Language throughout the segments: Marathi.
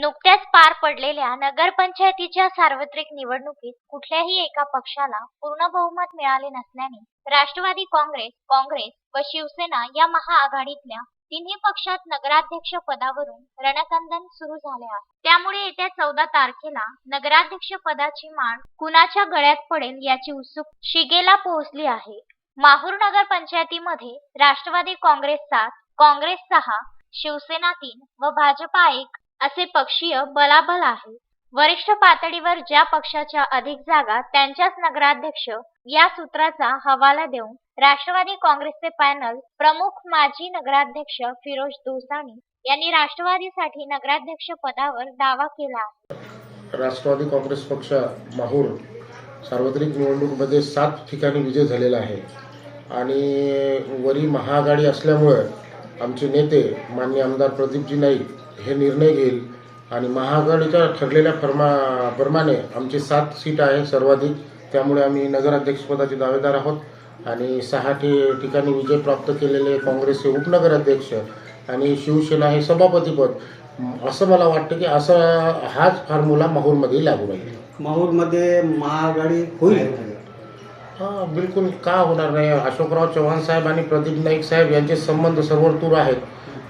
नुकत्याच पार पडलेल्या नगरपंचायतीच्या सार्वत्रिक निवडणुकीत कुठल्याही एका पक्षाला पूर्ण बहुमत मिळाले नसल्याने राष्ट्रवादी काँग्रेस काँग्रेस व शिवसेना या महाआघाडीतल्या तिन्ही पक्षात नगराध्यक्ष पदावरून रणकंदन सुरू झाले आहे. त्यामुळे येत्या चौदा तारखेला नगराध्यक्ष पदाची माळ कुणाच्या गळ्यात पडेल याची उत्सुक शिगेला पोहोचली आहे. माहूर नगर पंचायतीमध्ये राष्ट्रवादी काँग्रेस सात काँग्रेस सहा शिवसेना तीन व भाजपा एक असे पक्षीय बलाबल आहे. वरिष्ठ पातळीवर ज्या पक्षाच्या अधिक जागा त्यांच्याच नगराध्यक्ष या सूत्राचा हवाला देऊन राष्ट्रवादी काँग्रेसचे पॅनल प्रमुख माजी नगराध्यक्ष फिरोज दोसानी यांनी राष्ट्रवादीसाठी नगराध्यक्ष पदावर दावा केला आहे. राष्ट्रवादी काँग्रेस पक्ष माहूर सार्वत्रिक निवडणुकीमध्ये सात ठिकाणी विजय झालेला आहे. आणि वरी महाआघाडी असल्यामुळे आमचे नेते मान्य आमदार प्रदीपजी नाईक हे निर्णय घेईल. आणि महाआघाडीच्या ठरलेल्या फर्मा प्रमाणे आमची सात सीट आहे सर्वाधिक. त्यामुळे आम्ही नगराध्यक्षपदाचे दावेदार आहोत. आणि सहा ठि ठिकाणी विजय प्राप्त केलेले काँग्रेसचे उपनगराध्यक्ष आणि शिवसेना हे सभापतीपद असं मला वाटतं की असं हाच फॉर्म्युला माहूरमध्ये लागू राहील. माहूरमध्ये महाआघाडी होईल. हां बिलकुल का होणार नाही? अशोकराव चव्हाण साहेब आणि प्रदीप नाईक साहेब यांचे संबंध सर्वतूर आहेत.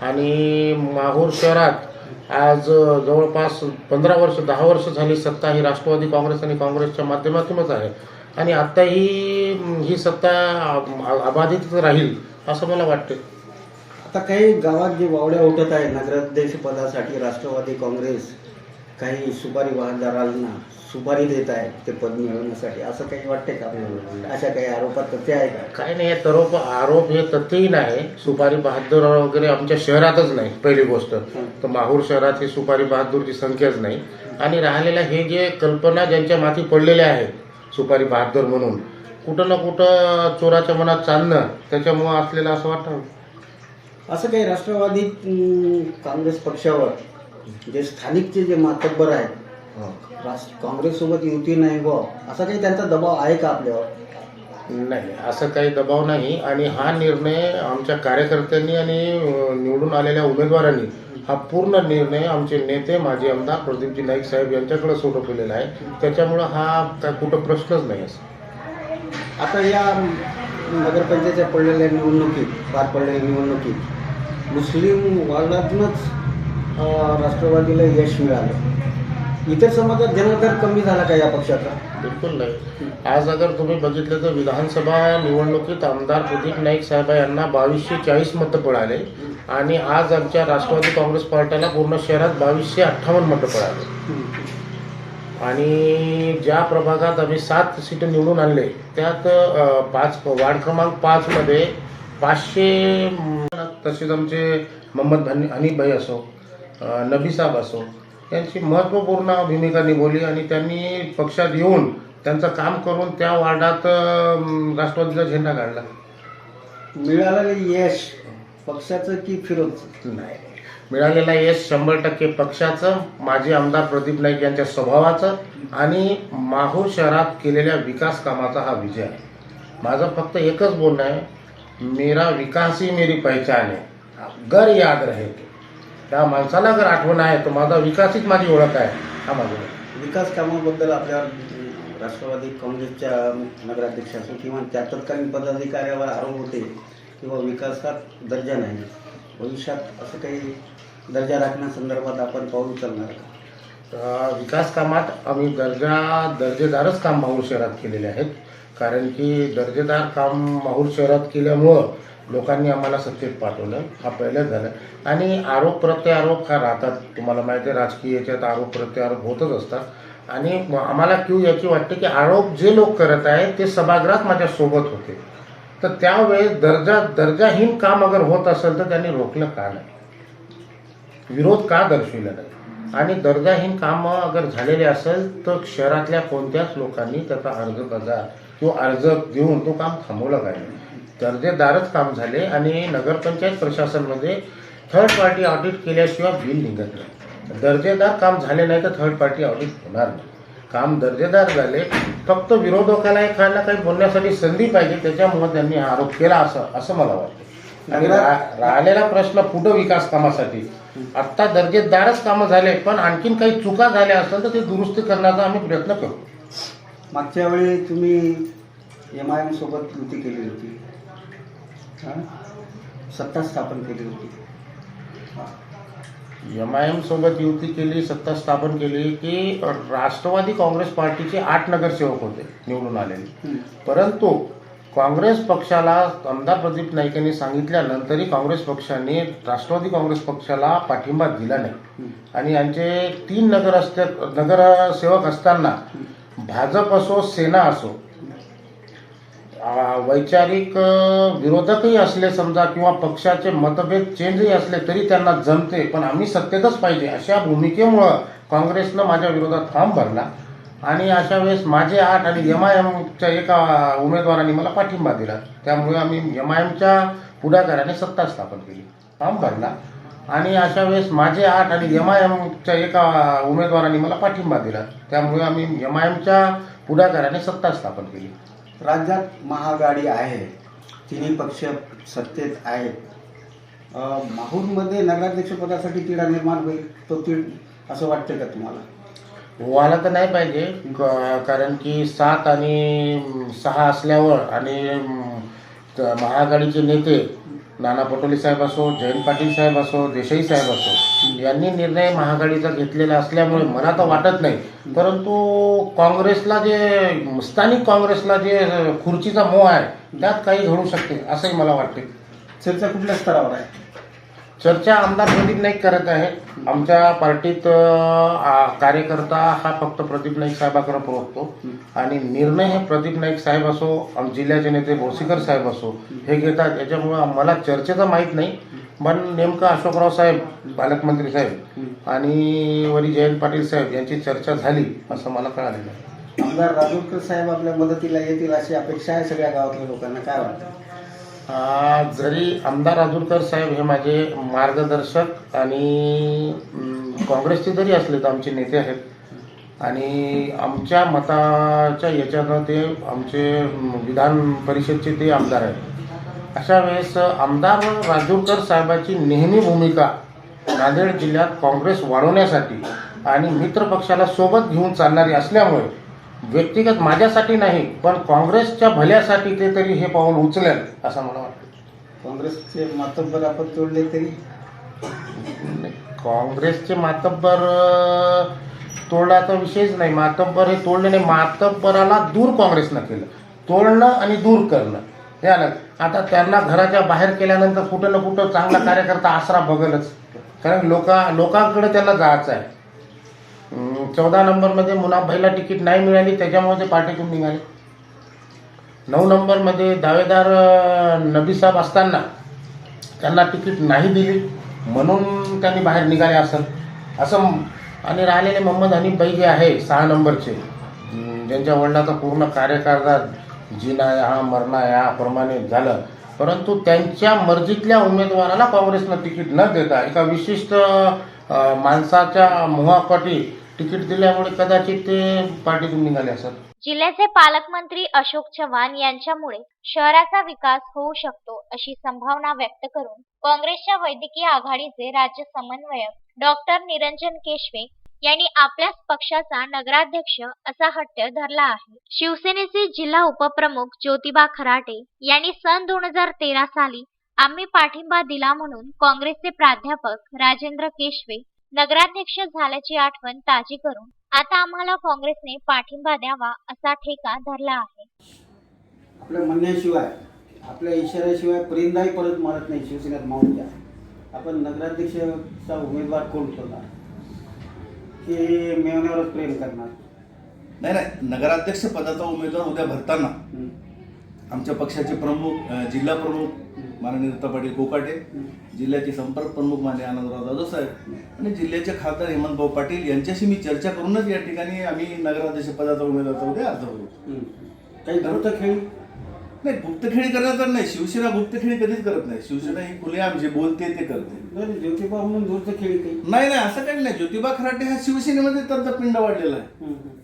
आणि माहूर शहरात आज जवळपास पंधरा वर्ष दहा वर्ष झाली सत्ता ही राष्ट्रवादी काँग्रेस आणि काँग्रेसच्या माध्यमातूनच आहे. आणि आत्ताही ही सत्ता अबाधित राहील असं मला वाटते आता काही गावात जे वावड्या उठत आहे नगराध्यक्ष पदासाठी राष्ट्रवादी काँग्रेस काही सुपारी वाहनदारांना सुपारी देत आहे ते पद मिळवण्यासाठी. असं काही वाटते का आपल्याला? अशा काही आरोपात तथ्य आहे का? काय नाही हे तरोप आरोप हे तथ्यही नाही. सुपारी बहादूर वगैरे आमच्या शहरातच नाही पहिली गोष्ट. तर माहूर शहरात ही सुपारी बहादूरची संख्याच नाही. आणि राहिलेल्या हे जे कल्पना ज्यांच्या माथी पडलेल्या आहेत सुपारी बहादूर म्हणून कुठं ना कुठं चोराच्या मनात चालणं त्याच्यामुळं असलेलं असं वाटतं. असं काही राष्ट्रवादी काँग्रेस पक्षावर जे स्थानिकचे जे मातब्बर आहेत काँग्रेससोबत युती नाही हो असा काही त्यांचा दबाव आहे का आपल्यावर? नाही असं काही दबाव नाही. आणि हा निर्णय आमच्या कार्यकर्त्यांनी आणि निवडून आलेल्या उमेदवारांनी हा पूर्ण निर्णय आमचे नेते माजी आमदार प्रदीपजी नाईक साहेब यांच्याकडे सोडवलेला आहे. त्याच्यामुळं हा काय कुठं प्रश्नच नाही असं. आता या नगरपंचायतच्या पडलेल्या निवडणुकीत पार पडलेल्या निवडणुकीत मुस्लिम वार्डातूनच अं, राष्ट्रवादीला यश मिळालं. इतर समाजात जनाधार कमी झाला का या पक्षाचा? बिलकुल नाही. आज अगर तुम्ही बघितलं तर विधानसभा निवडणुकीत आमदार प्रदीप नाईक साहेब यांना बावीसशे चाळीस मतं पळाले आणि आज आमच्या राष्ट्रवादी काँग्रेस पार्टीला पूर्ण शहरात बावीसशे अठ्ठावन्न मतं पळाले. आणि ज्या प्रभागात आम्ही सात सीटं निवडून आणले त्यात अ, पाच वार्ड क्रमांक पाचमध्ये पाचशे तसेच आमचे मोहम्मद हनी भाई असो अ, नबी साहेब असो यांची महत्त्वपूर्ण भूमिका निभवली आणि त्यांनी पक्षात येऊन त्यांचं काम करून त्या वार्डात राष्ट्रवादीचा झेंडा काढला. मिळालेलं यश पक्षाचं की फिरोजचं? नाही. मिळालेला यश शंभर टक्के पक्षाचं माजी आमदार प्रदीप नाईक यांच्या स्वभावाचं आणि माहूर शहरात केलेल्या विकास कामाचा हा विजय आहे. माझं फक्त एकच बोलणं आहे मेरा विकास ही मेरी पहचान आहे गर याद रहे त्या माणसाला जर आठवण आहे तर माझा विकास हीच माझी ओळख आहे. हा माझं. विकास कामाबद्दल आपल्या राष्ट्रवादी काँग्रेसच्या नगराध्यक्ष असो किंवा त्या तत्कालीन पदाधिकाऱ्यावर आरोप होते किंवा विकासात दर्जा नाही. भविष्यात असं काही दर्जा राखण्यासंदर्भात आपण पाऊल उचलणार का? अ, विकास कामात आम्ही दर्जा दर्जेदारच काम माहूर शहरात केलेले आहेत. कारण की दर्जेदार काम माहूर शहरात केल्यामुळं लोकांनी आम्हाला सत्तेत पाठवलं. हा पहिलं झालं. आणि आरोप प्रत्यारोप हा राहतात. तुम्हाला माहिती आहे राजकीय याच्यात आरोप प्रत्यारोप होतच असतात. आणि आम्हाला क्यू याची वाटते की आरोप जे लोक करत आहेत ते सभागृहात माझ्या सोबत होते. तर त्यावेळेस दर्जा दर्जाहीन काम अगर होत असेल तर त्यांनी रोखलं का नाही? विरोध का दर्शविला नाही? आणि दर्जाहीन कामं अगर झालेले असेल तर शहरातल्या कोणत्याच लोकांनी त्याचा अर्ज कजा किंवा अर्ज देऊन तो काम थांबवलं पाहिजे. दर्जेदारच काम झाले आणि नगरपंचायत प्रशासनमध्ये थर्ड पार्टी ऑडिट केल्याशिवाय बिल निघत नाही. दर्जेदार काम झाले नाही तर थर्ड पार्टी ऑडिट होणार नाही. काम दर्जेदार झाले फक्त विरोधकाला एखाद्या काही बोलण्यासाठी संधी पाहिजे त्याच्यामुळे त्यांनी आरोप केला असं असं मला वाटतं. आणि रा- राहिलेला प्रश्न पुढं विकास कामासाठी? आत्ता दर्जेदारच कामं झाले पण आणखीन काही चुका झाल्या असेल तर ते दुरुस्ती करण्याचा आम्ही प्रयत्न करू. मागच्या वेळी तुम्ही एम आय एम सोबत युती केली होती. सत्ता स्थापन केली होती. एम आय एम सोबत युती केली सत्ता स्थापन केली की राष्ट्रवादी काँग्रेस पार्टीचे आठ नगरसेवक होते निवडून आलेले. परंतु काँग्रेस पक्षाला आमदार प्रदीप नाईक यांनी सांगितल्यानंतरही काँग्रेस पक्षाने राष्ट्रवादी काँग्रेस पक्षाला पाठिंबा दिला नाही. आणि यांचे तीन नगर असते नगरसेवक असताना भाजप असो सेना असो वैचारिक विरोधकही असले समजा किंवा पक्षाचे मतभेद चेंजही असले तरी त्यांना जमते. पण आम्ही सत्तेतच पाहिजे. अशा भूमिकेमुळं काँग्रेसनं माझ्या विरोधात फॉर्म भरला. आणि अशा वेळेस माझे आठ आणि एम आय एमच्या एका उमेदवारांनी मला पाठिंबा दिला. त्यामुळे आम्ही एम आय एमच्या पुढाकाराने सत्ता स्थापन केली. फॉर्म भरला. आणि अशा वेळेस माझे आठ आणि एम आय एमच्या एका उमेदवारांनी मला पाठिंबा दिला. त्यामुळे आम्ही एम आय एमच्या पुढाकाराने सत्ता स्थापन केली. राज्यात महाआघाडी आहे. तिन्ही पक्ष सत्तेत आहेत. माहूरमध्ये नगराध्यक्षपदासाठी तिढा निर्माण होईल तो तीड असं वाटतं का तुम्हाला? व्हायला तर नाही पाहिजे कारण की सात आणि सहा असल्यावर आणि त- महाआघाडीचे नेते नाना पटोले साहेब असो जयंत पाटील साहेब असो देसाई साहेब असो यांनी निर्णय महाआघाडीचा घेतलेला असल्यामुळे मला तर वाटत नाही. परंतु काँग्रेसला जे स्थानिक काँग्रेसला जे खुर्चीचा मोह आहे त्यात काही घडू शकते असंही मला वाटते. चर्चा कुठल्या स्तरावर आहे? चर्चा आमदार प्रदीप नाईक करत आहेत आमच्या पार्टीत कार्यकर्ता हा फक्त प्रदीप नाईक साहेबाकडे पोहोचतो. आणि निर्णय हे प्रदीप नाईक साहेब असो जिल्ह्याचे नेते भोसीकर साहेब असो हे घेतात. याच्यामुळं मला चर्चेचं माहीत नाही. पण नेमकं अशोकराव साहेब पालकमंत्री साहेब आणि वरी जयंत पाटील साहेब यांची चर्चा झाली असं मला कळालेलं आहे. आमदार राजूरकर साहेब आपल्या मदतीला येतील अशी अपेक्षा आहे सगळ्या गावातल्या लोकांना. काय वाटतं? जरी आमदार राजूरकर साहेब हे माझे मार्गदर्शक आणि काँग्रेसचे जरी असले तर आमचे नेते आहेत. आणि आमच्या मताच्या याच्यानं ते आमचे विधान परिषदचे ते आमदार आहेत. अशा वेळेस आमदार राजूरकर साहेबाची नेहमी भूमिका नांदेड जिल्ह्यात काँग्रेस वाढवण्यासाठी आणि मित्रपक्षाला सोबत घेऊन चालणारी असल्यामुळे व्यक्तिगत माझ्यासाठी नाही पण काँग्रेसच्या भल्यासाठी ते तरी हे पाऊल उचलेल असं मला वाटतं. काँग्रेसचे मातब्बर आपण तोडले तरी? काँग्रेसचे मातब्बर तोडण्याचा विषयच नाही. मातब्बर हे तोडले नाही मातब्बराला दूर काँग्रेसनं केलं. तोडणं आणि दूर करणं हे आलं. आता त्यांना घराच्या बाहेर केल्यानंतर कुठं ना कुठं चांगला कार्यकर्ता आसरा बघलच. कारण लोका लोकांकडे त्यांना जायचं आहे. चौदा नंबरमध्ये मुनाफाईला तिकीट नाही मिळाली त्याच्यामुळे ते पार्टीतून निघाले. नऊ नंबरमध्ये दावेदार नबीसाहेब असताना त्यांना तिकीट नाही दिली म्हणून त्यांनी बाहेर निघाले असं. असं आणि राहिलेले मोहम्मद हनीफ भाई जे आहे सहा नंबरचे ज्यांच्या वडिलाचा पूर्ण कार्यकाळ जिना या मरणा याप्रमाणे झालं. परंतु त्यांच्या मर्जीतल्या उमेदवाराला काँग्रेसनं तिकीट न देता एका विशिष्ट माणसाच्या मोहापाठी तिकीट दिल्यामुळे कदाचित ते पार्टीतून निघाले असत. जिल्ह्याचे पालकमंत्री अशोक चव्हाण यांच्यामुळे शहराचा विकास होऊ शकतो अशी संभावना व्यक्त करून काँग्रेसच्या वैद्यकीय आघाडीचे राज्य समन्वयक डॉक्टर निरंजन केशवे यांनी आपल्याच पक्षाचा नगराध्यक्ष असा हट्ट धरला आहे. शिवसेनेचे जिल्हा उपप्रमुख ज्योतिबा खराटे यांनी सन दोन हजार तेरा साली आम्ही पाठिंबा दिला म्हणून काँग्रेसचे प्राध्यापक राजेंद्र केशवे नगराध्यक्ष झाल्याची आठवण ताजी करून आता आम्हाला काँग्रेसने पाठिंबा द्यावा असा ठेका धरला आहे. आपल्या म्हणण्याशिवाय आपल्या इशाऱ्याशिवाय परिंदाही परत मारत नाही शिवसेनेत माऊनच्या आपण नगराध्यक्षाचा उमेदवार कोण ठेवणार की मेवण्यावरच प्रेम करणार? नाही नाही. नगराध्यक्ष पदाचा उमेदवार उद्या भरताना हं. आमच्या पक्षाचे प्रमुख जिल्हा प्रमुख माननीय दत्ता पाटील कोकाटे जिल्ह्याचे संपर्क प्रमुख माननीय आनंदराव जाधव साहेब आणि जिल्ह्याचे खासदार हेमंतभाऊ पाटील यांच्याशी मी चर्चा करूनच या ठिकाणी आम्ही नगराध्यक्ष पदाचा उमेदवाराचा उद्या अर्ज करू. हं. काही धरतं खेळी? नाही गुप्तखेळी करण्याचा नाही. शिवसेना गुप्तखेळी कधीच करत नाही. शिवसेना ही खुलेआम जे बोलते ते करते. ज्योतिबा म्हणून दूरचं खेळी नाही नाही असं काही नाही. ज्योतिबा खराटे हा शिवसेनेमध्ये त्यांचा पिंड वाढलेला आहे.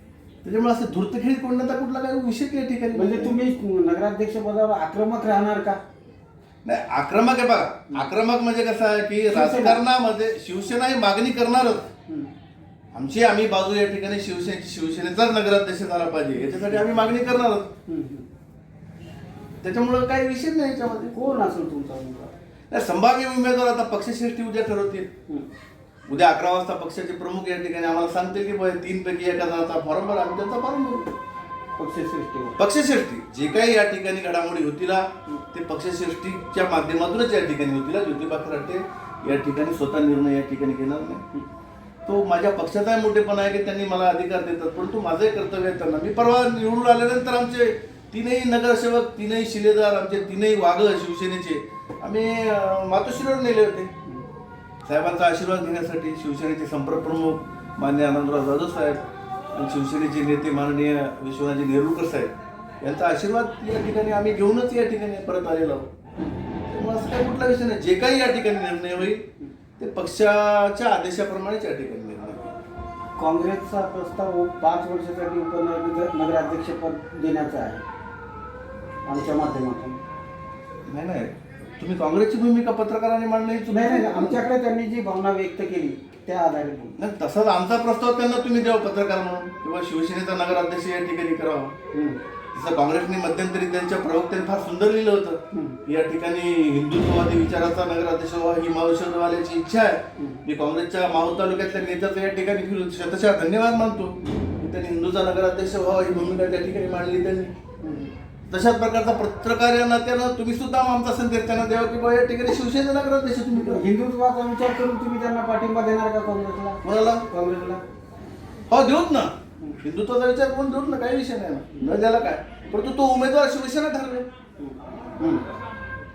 त्याच्यामुळे असं धूर्तखेळी कोणता कुठला काही विषय या ठिकाणी म्हणजे तुम्ही नगराध्यक्ष पदावर आक्रमक राहणार का? नाही आक्रमक आहे बघा. आक्रमक म्हणजे कसं आहे की राजकारणामध्ये शिवसेना ही मागणी करणारच. हं. आमची आम्ही बाजू या ठिकाणी शिवसेनेची शिवसेनेचाच नगराध्यक्ष झाला पाहिजे. याच्यासाठी आम्ही मागणी करणारच. त्याच्यामुळं काही विषय नाही याच्यामध्ये. कोण असेल तुमचा उमेदवार? नाही, संभाव्य उमेदवार आता पक्षश्रेष्ठी उद्या ठरवतील. उद्या अकरा वाजता पक्षाचे प्रमुख या ठिकाणी आम्हाला सांगतील की तीन पैकी एका जणाचा फॉर्म भरा आम्ही त्यांचा फॉर्म भरू. पक्षश्रेष्ठीवर पक्षश्रेष्ठी. जे काही या ठिकाणी घडामोडी होतीला ते पक्षश्रेष्ठीच्या माध्यमातूनच या ठिकाणी होतीला. ज्योतिबा खराटे या ठिकाणी स्वतः निर्णय या ठिकाणी घेणार नाही. तो माझ्या पक्षाचाही मोठेपणा आहे की त्यांनी मला अधिकार देतात परंतु माझंही कर्तव्य आहे त्यांना. मी परवा निवडून आल्यानंतर आमचे तीनही नगरसेवक तीनही शिलेदार आमचे तीनही वाघ शिवसेनेचे आम्ही मातोश्रीवर नेले होते. साहेबांचा आशीर्वाद घेण्यासाठी शिवसेनेचे संपर्क प्रमुख मान्य आनंदराव जाधव साहेब आणि शिवसेनेचे नेते माननीय विश्वनाथजी नेरुरकर साहेब यांचा आशीर्वाद या ठिकाणी आम्ही घेऊनच या ठिकाणी परत आलेलो आहोत. त्यामुळे असं काही कुठला विषय नाही. जे काही या ठिकाणी निर्णय होईल ते पक्षाच्या आदेशाप्रमाणेच या ठिकाणी निर्णय होईल. काँग्रेसचा प्रस्ताव पाच वर्षासाठी उपनगर नगराध्यक्षपद देण्याचा आहे आमच्या माध्यमातून. नाही नाही. तुम्ही काँग्रेसची भूमिका पत्रकारांनी मांडणी नाही नाही नाही, आमच्याकडे त्यांनी जी भावना व्यक्त केली त्या आधारे. नाही तसाच आमचा प्रस्ताव त्यांना तुम्ही द्यावा पत्रकार म्हणून. किंवा शिवसेनेचा नगराध्यक्ष या ठिकाणी करावा. हं. जसं काँग्रेसने मध्यंतरी त्यांच्या प्रवक्त्याने फार सुंदर लिहिलं होतं. या ठिकाणी हिंदुत्ववादी विचाराचा नगराध्यक्ष व्हावा ही मावशवाल्याची इच्छा आहे. मी काँग्रेसच्या माहूर तालुक्यातल्या नेत्याचा या ठिकाणी फिरून शतशः धन्यवाद मानतो. त्यांनी हिंदूचा नगराध्यक्ष व्हावा ही भूमिका त्या ठिकाणी मांडली त्यांनी. तशाच प्रकारचा पत्रकार या नात्यानं तुम्ही सुद्धा आमचा संदेश त्यांना द्यावा की बाबा या ठिकाणी शिवसेना नगराध्यक्ष तुम्ही करा. हिंदुत्वाचा विचार करून तुम्ही त्यांना पाठिंबा देणार का काँग्रेसला? कोणाला? काँग्रेसला. हो देऊत ना. हिंदुत्वाचा विचार करून देऊत ना काही विषय नाही ना. न द्यायला काय? परंतु तो उमेदवार शिवसेना ठरवेल. हं.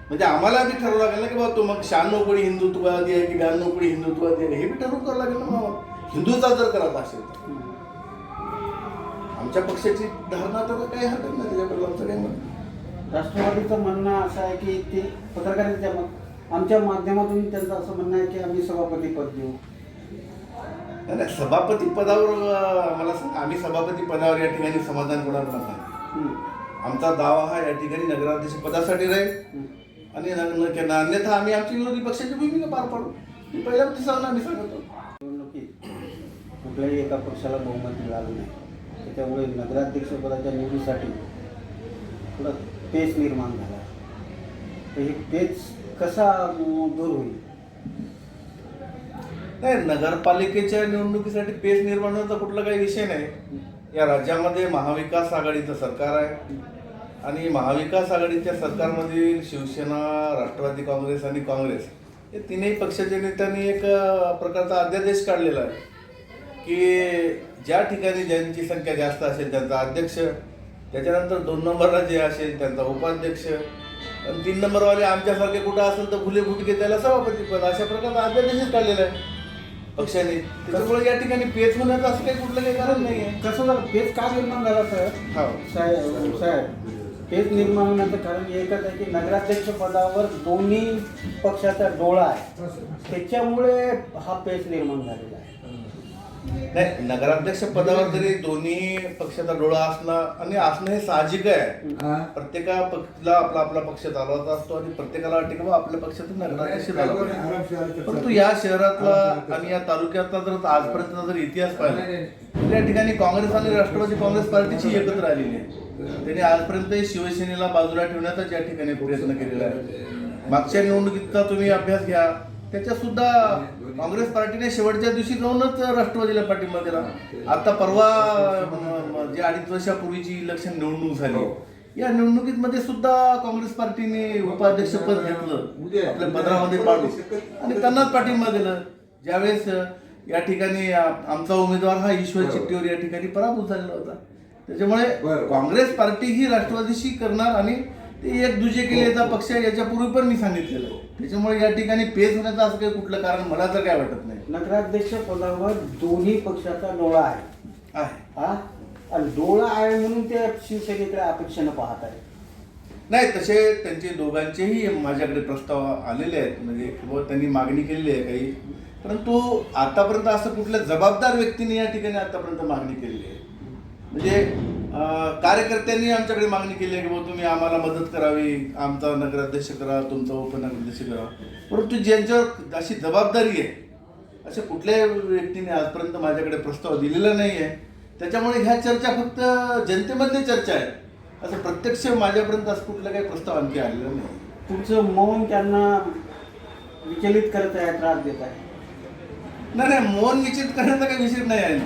म्हणजे आम्हाला बी ठरवं लागेल ना की बाबा तो मग शहाण्णव कोणी हिंदुत्ववादी आहे की ब्याण्णव कोणी हिंदुत्ववादी आहे. हे बी ठरवून करावं लागेल ना मग हिंदूचा जर करायचा असेल तर. आमच्या पक्षाची धारणा तर काही हरकत नाही त्याच्याबद्दल आमचं काही मत राष्ट्रवादीचं म्हणणं असं आहे की ते पत्रकारांच्या मग आमच्या माध्यमातून त्यांचं असं म्हणणं आहे की आम्ही सभापती पद देऊ. नाही, नाही सभापती पदावर अं, मला सांग आम्ही सभापती पदावर या ठिकाणी समाधान कोणाला नाही. आमचा दावा हा या ठिकाणी नगराध्यक्ष पदासाठी राहील. आणि न- न- न- अन्यथा आम्ही आमची विरोधी पक्षाची भूमिका पार पाडू. मी पहिल्या दिवसाला आम्ही सांगतो. निवडणुकीत कुठल्याही एका पक्षाला बहुमत मिळालं नाही. त्याच्यामुळे नगराध्यक्षपदाच्या निवडीसाठी थोडा पेच निर्माण झाला. तर हे पेच कसा दूर होईल? नाही नगरपालिकेच्या निवडणुकीसाठी पेच निर्माण होण्याचा कुठला काही विषय नाही. या राज्यामध्ये महाविकास आघाडीचं सरकार आहे. आणि महाविकास आघाडीच्या सरकारमधील शिवसेना राष्ट्रवादी काँग्रेस आणि काँग्रेस हे तीनही पक्षाच्या नेत्यांनी एक प्रकारचा अध्यादेश काढलेला आहे. की ज्या ठिकाणी ज्यांची संख्या जास्त असेल त्यांचा अध्यक्ष त्याच्यानंतर दोन नंबरला जे असेल त्यांचा उपाध्यक्ष आणि तीन नंबरवाले आमच्यासारखे कुठं असेल तर फुले फुटके त्याला सभापती पद अशा प्रकारचा अध्यादेशच काढलेला आहे पक्षाने. त्याच्यामुळे या ठिकाणी पेच होण्याचं असं काही कुठलं काही कारण नाही आहे कसं झालं? पेच का निर्माण झाला सर? हो. साहेब साहेब पेच निर्माण होण्याचं कारण एकच आहे की नगराध्यक्ष पदावर दोन्ही पक्षाचा डोळा आहे. त्याच्यामुळे हा पेच निर्माण झालेला आहे. नाही नगराध्यक्ष पदावर जरी दोन्ही पक्षाचा डोळा असणं आणि असणं हे साहजिक आहे. प्रत्येका पक्षाला आपला आपला पक्ष चालवायचा असतो आणि प्रत्येकाला वाटते की आपल्या पक्षातून नगराध्यक्ष. परंतु या शहरातला आणि या तालुक्यातला जर आजपर्यंत जर इतिहास पाहिला या ठिकाणी काँग्रेस आणि राष्ट्रवादी काँग्रेस पार्टीची एकत्र आलेली आहे. त्यांनी आजपर्यंत शिवसेनेला बाजूला ठेवण्याचाच या ठिकाणी प्रयत्न केलेला आहे. मागच्या निवडणुकीचा तुम्ही अभ्यास घ्या त्याच्यात सुद्धा काँग्रेस पार्टीने शेवटच्या दिवशी जाऊनच राष्ट्रवादीला पाठिंबा दिला. आता परवा जे अडीच वर्षापूर्वीची इलेक्शन निवडणूक झाली या निवडणुकीमध्ये सुद्धा काँग्रेस पार्टीने उपाध्यक्षपद घेतलं आपल्या पदरामध्ये पाडून आणि त्यांनाच पाठिंबा दिला. ज्यावेळेस या ठिकाणी आमचा उमेदवार हा ईश्वर चिट्टीवर या ठिकाणी पराभूत झालेला होता. त्याच्यामुळे काँग्रेस पार्टी ही राष्ट्रवादीशी करणार आणि ते एक दुजे केले याचा पक्ष याच्यापूर्वी पण मी सांगितलेलं. त्याच्यामुळे या ठिकाणी पेच होण्याचं असं काही कुठलं कारण मला तर काय वाटत नाही. नगराध्यक्ष पदावर दोन्ही पक्षाचा डोळा आहे. आहे. हा? आणि डोळा आहे म्हणून ते शिवसेनेकडे अपेक्षेनं पाहत आहे. नाही तसे त्यांचे दोघांचेही माझ्याकडे प्रस्ताव आलेले आहेत. म्हणजे किंवा त्यांनी मागणी केलेली आहे काही. परंतु आतापर्यंत असं कुठल्या जबाबदार व्यक्तीने या ठिकाणी आतापर्यंत मागणी केलेली आहे? म्हणजे कार्यकर्त्यांनी आमच्याकडे मागणी केली आहे की बुवा तुम्ही आम्हाला मदत करावी आमचा नगराध्यक्ष करा तुमचा उपनगराध्यक्ष करा. परंतु ज्यांच्यावर अशी जबाबदारी आहे अशा कुठल्याही व्यक्तीने आजपर्यंत माझ्याकडे प्रस्ताव दिलेला नाही आहे त्याच्यामुळे ह्या चर्चा फक्त जनतेमधली चर्चा आहे. असं प्रत्यक्ष माझ्यापर्यंत असं कुठला काही प्रस्ताव आणखी आलेला नाही. तुमचं मौन त्यांना विचलित करत आहे त्रास देत आहे. नाही नाही मौन निश्चित करण्याचा काही विषय नाही आहे.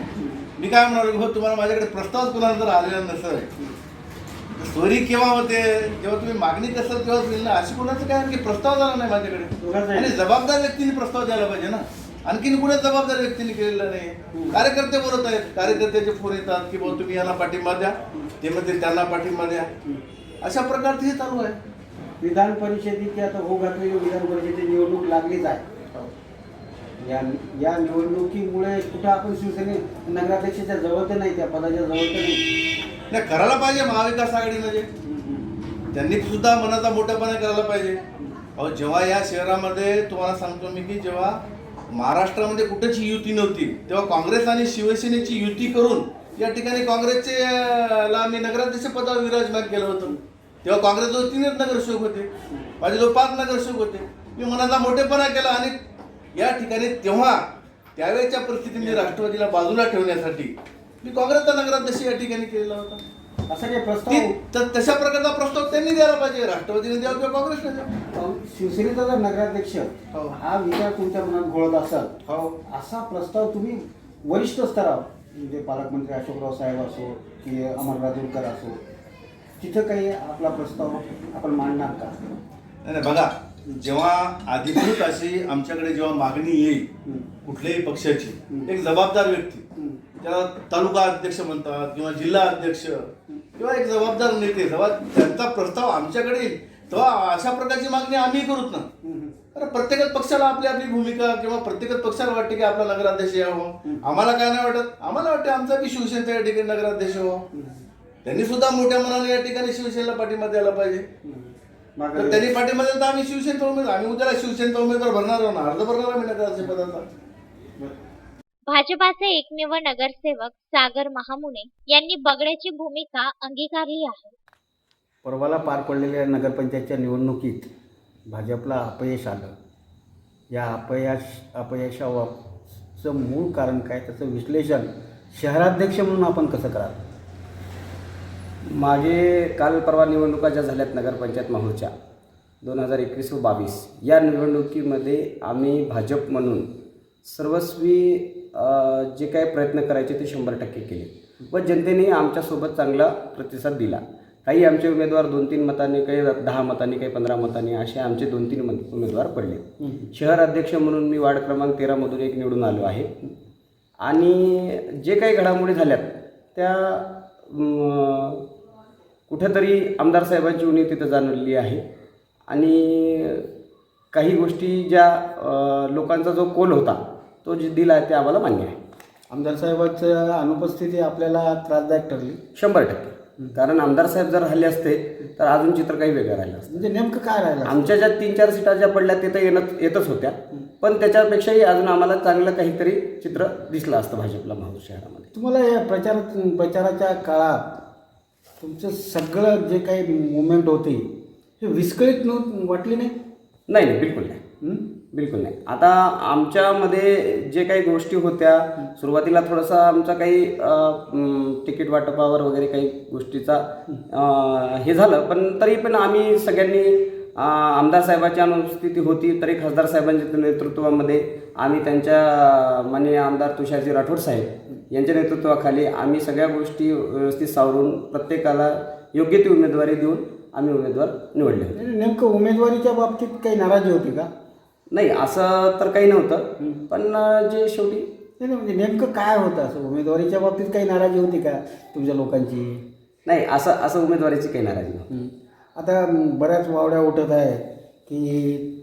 मी काय म्हणालो की हो तुम्हाला माझ्याकडे प्रस्ताव कुणाला जर आलेला नसेल. स्टोरी केव्हा होते? जेव्हा तुम्ही मागणी करसाल तेव्हाच ना? अशी कोणाचं काय आणखी प्रस्ताव झाला नाही माझ्याकडे. आणि जबाबदार व्यक्तीने प्रस्ताव द्यायला पाहिजे ना? आणखीन कुठे जबाबदार व्यक्तीने केलेला नाही? कार्यकर्ते बोलत आहेत. कार्यकर्त्याचे फोन येतात की भाऊ तुम्ही यांना पाठिंबा द्या. ते मध्ये त्यांना पाठिंबा द्या. अशा प्रकारचे हे चालू आहे. विधान परिषदेची आता हो घातलेली विधान परिषदेची निवडणूक लागलीच आहे. या या निवडणुकीमुळे कुठं आपण शिवसेने नगराध्यक्षाच्या जवळ तर नाही त्या पदाच्या जवळ तर नाही. नाही करायला पाहिजे महाविकास आघाडीमध्ये त्यांनी सुद्धा मनाचा मोठेपणा करायला पाहिजे. अहो जेव्हा या शहरामध्ये तुम्हाला सांगतो मी की जेव्हा महाराष्ट्रामध्ये कुठेच युती नव्हती तेव्हा काँग्रेस आणि शिवसेनेची युती करून या ठिकाणी काँग्रेसचे ला मी नगराध्यक्ष पदावर विराजमान केलं होतं. तेव्हा काँग्रेसजवळ तीनच नगरसेवक होते. माझे जवळ पाच नगरसेवक होते. मी मनाचा मोठेपणा केला आणि या ठिकाणी तेव्हा त्यावेळेच्या परिस्थितीने राष्ट्रवादीला बाजूला ठेवण्यासाठी मी काँग्रेसचा नगराध्यक्ष या ठिकाणी केलेला होता. असा काही प्रस्ताव त- तशा प्रकारचा प्रस्ताव त्यांनी द्यायला पाहिजे. राष्ट्रवादीने द्यावा किंवा काँग्रेसने द्यावा. शिवसेनेचा जर नगराध्यक्ष हो. हा विचार तुमच्या मनात घोळत असाल हो. असा प्रस्ताव तुम्ही वरिष्ठ स्तरावर म्हणजे पालकमंत्री अशोकराव साहेब असो की अमर राजूरकर असो तिथं काही आपला प्रस्ताव आपण मांडणार का? नाही, बघा जेव्हा अधिकृत अशी आमच्याकडे जेव्हा मागणी येईल. कुठल्याही पक्षाची. एक जबाबदार व्यक्ती. त्याला तालुका अध्यक्ष म्हणतात किंवा जिल्हा अध्यक्ष किंवा एक जबाबदार नेते जेव्हा त्यांचा प्रस्ताव आमच्याकडे येईल तेव्हा अशा प्रकारची मागणी आम्ही करूत ना. अरे प्रत्येकच पक्षाला आपली आपली भूमिका किंवा प्रत्येकच पक्षाला वाटते की आपला नगराध्यक्ष यावं आम्हाला काय नाही वाटत आम्हाला वाटते आमचा बी शिवसेनेचा या ठिकाणी नगराध्यक्ष व्हावं त्यांनी सुद्धा मोठ्या मनाने या ठिकाणी शिवसेनेला पाठिंबा द्यायला पाहिजे. तर मागं- त्यांनी दिला तर आम्ही शिवसेनेचा उमेदवार आम्ही उद्याला शिवसेनेचा उमेदवार भरणार आहोत अर्ज भरणार आम्ही नगराध्यक्ष पदाचा भाजपाचे एकमेव नगरसेवक सागर महामुने यांनी बगड्याची भूमिका अंगीकारली आहे. परवाला पार पडलेल्या नगरपंचायतच्या निवडणुकीत भाजपला अपयश आलं. या अपयश अपयशाचं मूळ कारण काय? त्याचं विश्लेषण शहराध्यक्ष म्हणून आपण कसं कराल? मागे काल परवा निवडणुका ज्या झाल्यात नगरपंचायत माहूरच्या दोन हजार एकवीस व बावीस या निवडणुकीमध्ये आम्ही भाजप म्हणून सर्वस्वी जे काही प्रयत्न करायचे ते शंभर टक्के केले. व जनतेने आमच्यासोबत चांगला प्रतिसाद दिला. काही आमचे उमेदवार दोन तीन मतांनी काही दहा मतांनी काही पंधरा मतांनी असे आमचे दोन तीन मत उमेदवार पडले. शहर अध्यक्ष म्हणून मी वार्ड क्रमांक तेरामधून एक निवडून आलो आहे. आणि जे काही घडामोडी झाल्यात त्या कुठेतरी आमदार साहेबांची उणी तिथं जाणवलेली आहे. आणि काही गोष्टी ज्या लोकांचा जो कोल होता तो जे दिला आहे ते आम्हाला मान्य आहे. आमदार साहेबांचं अनुपस्थिती आपल्याला त्रासदायक ठरली. शंभर टक्के. कारण आमदार साहेब जर हल्ले असते तर अजून चित्र काही वेगळं राहिलं असतं. म्हणजे नेमकं काय राहिलं आमच्या ज्या तीन चार सीटा ज्या पडल्या ते तर येणं येतच होत्या. पण त्याच्यापेक्षाही अजून आम्हाला चांगलं काहीतरी चित्र दिसलं असतं भाजपला महापूर शहरामध्ये. तुम्हाला या प्रचार प्रचाराच्या काळात तुमचं सगळं जे काही मुवमेंट होते हे विस्कळीत नव्ह वाटली नाही? नाही नाही बिलकुल नाही. हं? बिलकुल नाही. आता आमच्यामध्ये जे काही गोष्टी होत्या सुरुवातीला थोडंसं आमचा काही अ, म, तिकीट वाटपावर वगैरे काही गोष्टीचा अ, हे झालं. पण तरी पण आम्ही सगळ्यांनी अ, आमदार साहेबांची अनुपस्थिती होती तरी खासदार साहेबांच्या नेतृत्वामध्ये आम्ही त्यांच्या माननीय आमदार तुषारजी राठोड साहेब यांच्या नेतृत्वाखाली आम्ही सगळ्या गोष्टी व्यवस्थित सावरून प्रत्येकाला योग्य ती उमेदवारी देऊन आम्ही उमेदवार निवडले होते. नेमकं उमेदवारीच्या बाबतीत काही नाराजी होती का? नाही असं तर काही नव्हतं. पण जे शेवटी नाही नाही, म्हणजे नेमकं काय होतं असं? उमेदवारीच्या बाबतीत काही नाराजी होती का तुमच्या लोकांची? नाही असं असं उमेदवारीची काही नाराजी नव्हती. हं. आता बऱ्याच वावड्या उठत आहे की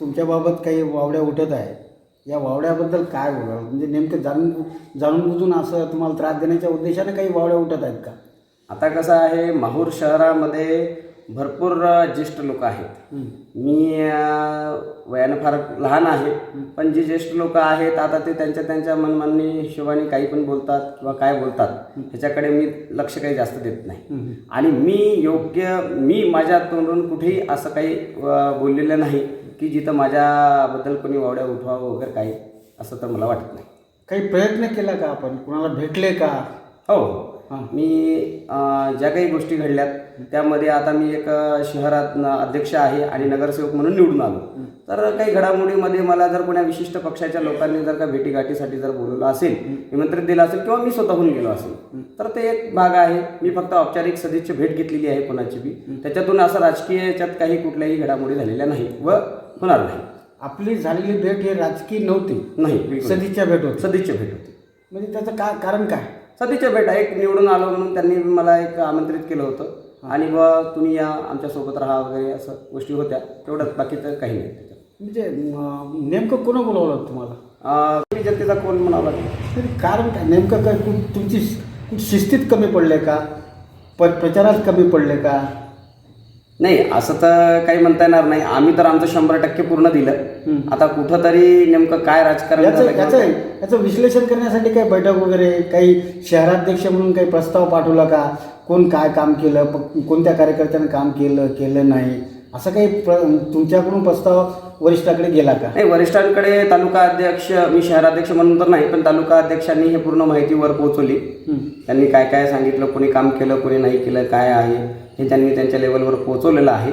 तुमच्याबाबत काही वावड्या उठत आहे या वावड्याबद्दल काय बोलाल? म्हणजे नेमकं जाणून जाणून बुजून असं तुम्हाला त्रास देण्याच्या उद्देशाने काही वावड्या उठत आहेत का? आता कसं आहे माहूर शहरामध्ये भरपूर ज्येष्ठ लोक आहेत. मी वयानं फार लहान आहे. पण जे ज्येष्ठ लोक आहेत आता ते त्यांच्या त्यांच्या मनमानी हिशोबाने काही पण बोलतात किंवा काय बोलतात ह्याच्याकडे मी लक्ष काही जास्त देत नाही. आणि मी योग्य मी माझ्या तोंडून कुठेही असं काही बोललेलं नाही. की जिथं माझ्याबद्दल कोणी वावड्या उठवावं वगैरे काही असं तर मला वाटत नाही. काही प्रयत्न केला का आपण? कुणाला भेटले का? हो. मी अ, ज्या काही गोष्टी घडल्यात त्यामध्ये आता मी एक अ, शहरात न- अध्यक्ष आहे आणि नगरसेवक म्हणून निवडून आलो. तर काही घडामोडीमध्ये मला जर कोणा विशिष्ट पक्षाच्या लोकांनी जर का भेटीगाठीसाठी जर बोलवलं असेल निमंत्रित दिलं असेल किंवा मी स्वतःहून गेलो असेल तर ते एक भाग आहे. मी फक्त औपचारिक सदिच्छा भेट घेतलेली आहे कोणाची बी. त्याच्यातून असं राजकीय याच्यात काही कुठल्याही घडामोडी झालेल्या नाही व होणार नाही. आपली झालेली भेट ही राजकीय नव्हती. नाही. सदिच्छा भेट होती. सदिच्छा भेट होती. म्हणजे त्याचं का कारण काय? सध्याच्या भेट एक निवडून आलो म्हणून त्यांनी मला एक आमंत्रित केलं होतं. आणि बा तुम्ही या आमच्यासोबत राहा वगैरे असं गोष्टी होत्या. तेवढंच बाकी तर काही नाही. म्हणजे नेमकं कोण बोलवलं तुम्हाला? कमी जनतेचा कोण तरी कारण काय? नेमकं काय? कुठ- तुमची कुठ शिस्तीत कमी पडले का? प प्रचारात कमी पडले का? नाही असं तर काही म्हणता येणार नाही. आम्ही तर आमचं शंभर टक्के पूर्ण दिलं. आता कुठं तरी नेमकं काय राजकारण याचं विश्लेषण करण्यासाठी काही बैठक वगैरे काही शहराध्यक्ष म्हणून काही प्रस्ताव पाठवला का? कोण काय काम केलं? कोणत्या कार्यकर्त्यानं काम केलं केलं नाही? असं काही तुमच्याकडून प्रस्ताव वरिष्ठाकडे गेला का? नाही वरिष्ठांकडे तालुका अध्यक्ष मी शहराध्यक्ष म्हणून तर नाही पण तालुका अध्यक्षांनी हे पूर्ण माहिती वर पोहोचवली त्यांनी काय काय सांगितलं? कोणी काम केलं कोणी नाही केलं काय आहे? हे त्यांनी त्यांच्या लेवलवर पोहोचवलेलं आहे.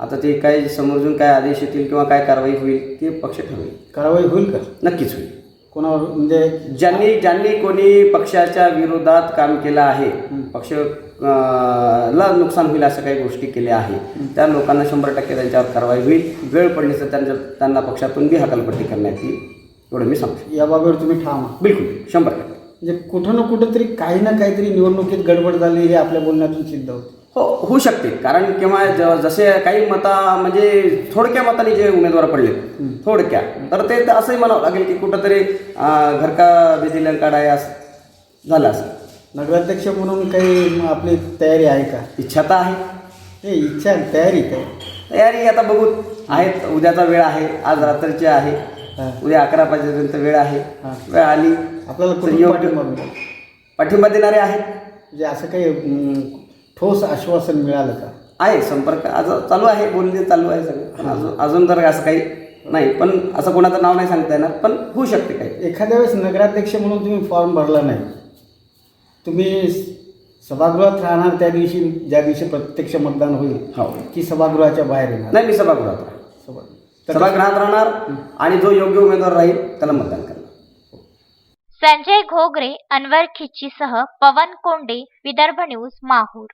आता ते काय समोरून काय आदेश येतील किंवा काय कारवाई होईल ते पक्ष ठरवेल. कारवाई होईल का? नक्कीच होईल. कोणावर? म्हणजे ज्यांनी ज्यांनी कोणी पक्षाच्या विरोधात काम केलं आहे पक्ष ला नुकसान होईल अशा काही गोष्टी केल्या आहेत त्या लोकांना शंभर टक्के त्यांच्यावर कारवाई होईल. वेळ पडली तर त्यांच्या त्यांना पक्षातून बी हकालपट्टी करण्यात येईल एवढं मी सांगतो. या बाबीवर तुम्ही ठाम बिलकुल शंभर टक्के. म्हणजे कुठं ना कुठं तरी काही ना काहीतरी निवडणुकीत गडबड झाली हे आपल्या बोलण्यातून सिद्ध होतं. हो होऊ शकते कारण किंवा ज- जसे काही मता म्हणजे थोडक्या मताने जे उमेदवार पडले थोडक्या तर ते तर असंही म्हणावं लागेल की कुठंतरी घर का बिजली कार्ड आहे असं झालं असं नगराध्यक्ष म्हणून काही आपली तयारी आहे का? इच्छा तर आहे. हे इच्छा तयारी काय? तयारी आता बघू. आहेत उद्याचा वेळ आहे. आज रात्रीची आहे. उद्या अकरा वाजेपर्यंत वेळ आहे. वेळ आली. आपल्याला पाठिंबा देणारे आहेत. म्हणजे असं काही ठोस आश्वासन मिळालं का? आहे संपर्क आज चालू आहे बोलणे चालू आहे सगळं. अजून अजून तर असं काही नाही पण असं कोणाचं नाव नाही सांगता येणार पण होऊ शकते काही. एखाद्या वेळेस नगराध्यक्ष म्हणून तुम्ही फॉर्म भरला नाही तुम्ही सभागृहात राहणार त्या दिवशी ज्या दिवशी प्रत्यक्ष मतदान होईल हो. की सभागृहाच्या बाहेर येणार? नाही मी सभागृहात राहणार. सभागृहात राहणार आणि जो योग्य उमेदवार राहील त्याला मतदान करणार. संजय घोगरे अनवर खिच्चीसह पवन कोंडे विदर्भ न्यूज माहूर.